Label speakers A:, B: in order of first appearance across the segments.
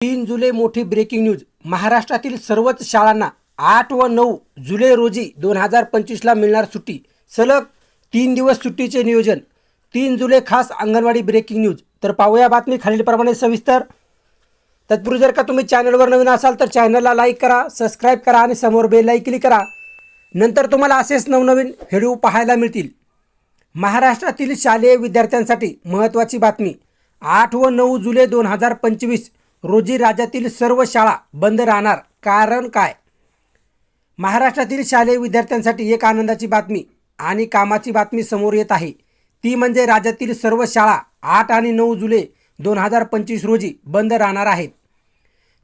A: तीन जुलै मोठी breaking news महाराष्ट्रातील सर्वच शाळांना आठ व नऊ जुलै रोजी दोन हजार पंचवीसला मिळणार सुट्टी. सलग तीन दिवस सुट्टीचे नियोजन. तीन जुलै खास अंगणवाडी ब्रेकिंग न्यूज तर पाहूया बातमी खालीलप्रमाणे सविस्तर. तत्पूर्वी जर का तुम्ही चॅनलवर नवीन असाल तर चॅनलला लाईक करा सबस्क्राईब करा आणि समोर बेलाईक क्लिक करा. नंतर तुम्हाला असेच नवनवीन व्हिडिओ पाहायला मिळतील. महाराष्ट्रातील शालेय विद्यार्थ्यांसाठी महत्त्वाची बातमी. आठ व नऊ जुलै दोन हजार पंचवीस. रोजी राज्यातील सर्व शाळा बंद राहणार. कारण काय? महाराष्ट्रातील शालेय विद्यार्थ्यांसाठी एक आनंदाची बातमी आणि कामाची बातमी समोर येत आहे. ती म्हणजे राज्यातील सर्व शाळा आठ आणि नऊ जुलै दोन हजार पंचवीस रोजी बंद राहणार आहेत.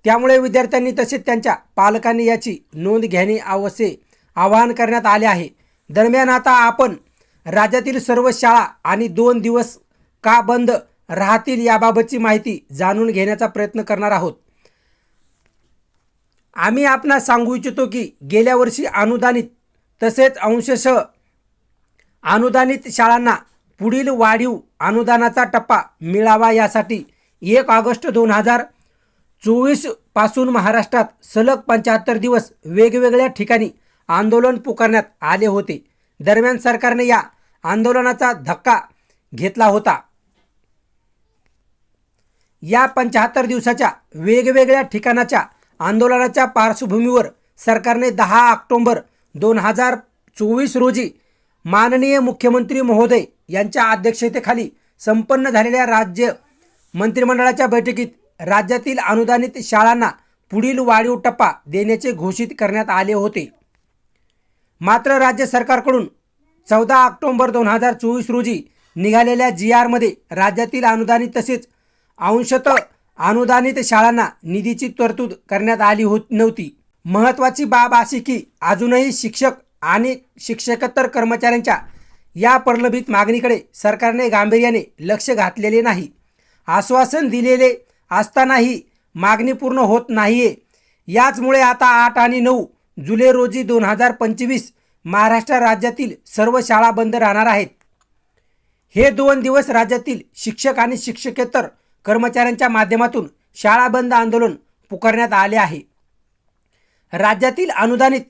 A: त्यामुळे विद्यार्थ्यांनी तसेच त्यांच्या पालकांनी याची नोंद घेणे आवश्यक आवाहन करण्यात आले आहे. दरम्यान आता आपण राज्यातील सर्व शाळा आणि दोन दिवस का बंद राहतील याबाबतची माहिती जाणून घेण्याचा प्रयत्न करणार आहोत. आम्ही आपणास सांगू इच्छितो की गेल्या वर्षी अनुदानित तसेच अंशशः अनुदानित शाळांना पुढील वाढीव अनुदानाचा टप्पा मिळावा यासाठी एक ऑगस्ट दोन हजार चोवीसपासून महाराष्ट्रात सलग पंच्याहत्तर दिवस वेगवेगळ्या ठिकाणी आंदोलन पुकारण्यात आले होते. दरम्यान सरकारने या आंदोलनाचा धक्का घेतला होता. या पंच्याहत्तर दिवसाच्या वेगवेगळ्या ठिकाणाच्या आंदोलनाच्या पार्श्वभूमीवर सरकारने दहा ऑक्टोंबर दोन हजार चोवीस रोजी माननीय मुख्यमंत्री महोदय यांच्या अध्यक्षतेखाली संपन्न झालेल्या राज्य मंत्रिमंडळाच्या बैठकीत राज्यातील अनुदानित शाळांना पुढील वाढीव टप्पा देण्याचे घोषित करण्यात आले होते. मात्र राज्य सरकारकडून चौदा ऑक्टोंबर दोन हजार चोवीस रोजी निघालेल्या जी आरमध्ये राज्यातील अनुदानित तसेच अंशतः अनुदानित शाळांना निधीची तरतूद करण्यात आली होत नव्हती. महत्त्वाची बाब अशी की अजूनही शिक्षक आणि शिक्षकेतर कर्मचाऱ्यांच्या या प्रलंबित मागणीकडे सरकारने गांभीर्याने लक्ष घातलेले नाही. आश्वासन दिलेले असतानाही मागणी पूर्ण होत नाहीये. याचमुळे आता आठ आणि नऊ जुलै रोजी दोन हजार पंचवीस महाराष्ट्र राज्यातील सर्व शाळा बंद राहणार आहेत. हे दोन दिवस राज्यातील शिक्षक आणि शिक्षकेतर कर्मचाऱ्यांच्या माध्यमातून शाळा बंद आंदोलन पुकारण्यात आले आहे. राज्यातील अनुदानित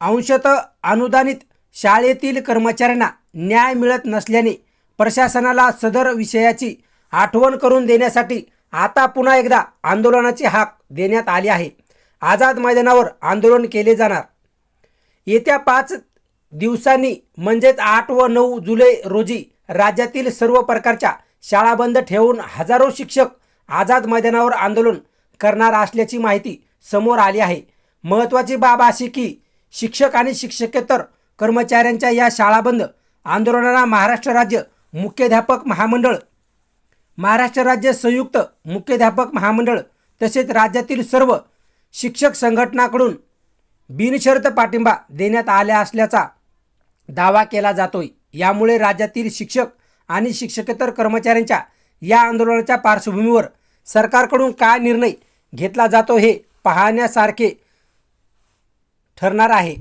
A: अंशतः अनुदानित शाळेतील कर्मचाऱ्यांना न्याय मिळत नसल्याने प्रशासनाला सदर विषयाची आठवण करून देण्यासाठी आता पुन्हा एकदा आंदोलनाची हाक देण्यात आली आहे. आझाद मैदानावर आंदोलन केले जाणार. येत्या पाच दिवसांनी म्हणजेच आठ व नऊ जुलै रोजी राज्यातील सर्व प्रकारच्या शाळा बंद ठेवून हजारो शिक्षक आझाद मैदानावर आंदोलन करणार असल्याची माहिती समोर आली आहे. महत्त्वाची बाब अशी की शिक्षक आणि शिक्षकेतर कर्मचाऱ्यांच्या या शाळा बंद आंदोलनाला महाराष्ट्र राज्य मुख्याध्यापक महामंडळ महाराष्ट्र राज्य संयुक्त मुख्याध्यापक महामंडळ तसेच राज्यातील सर्व शिक्षक संघटनाकडून बिनशर्त पाठिंबा देण्यात आल्या असल्याचा दावा केला जातोय. यामुळे राज्यातील शिक्षक आणि शिक्षकेतर कर्मचाऱ्यांच्या या आंदोलनाच्या पार्श्वभूमीवर सरकारकडून काय निर्णय घेतला जातो हे पाहण्यासारखे ठरणार आहे.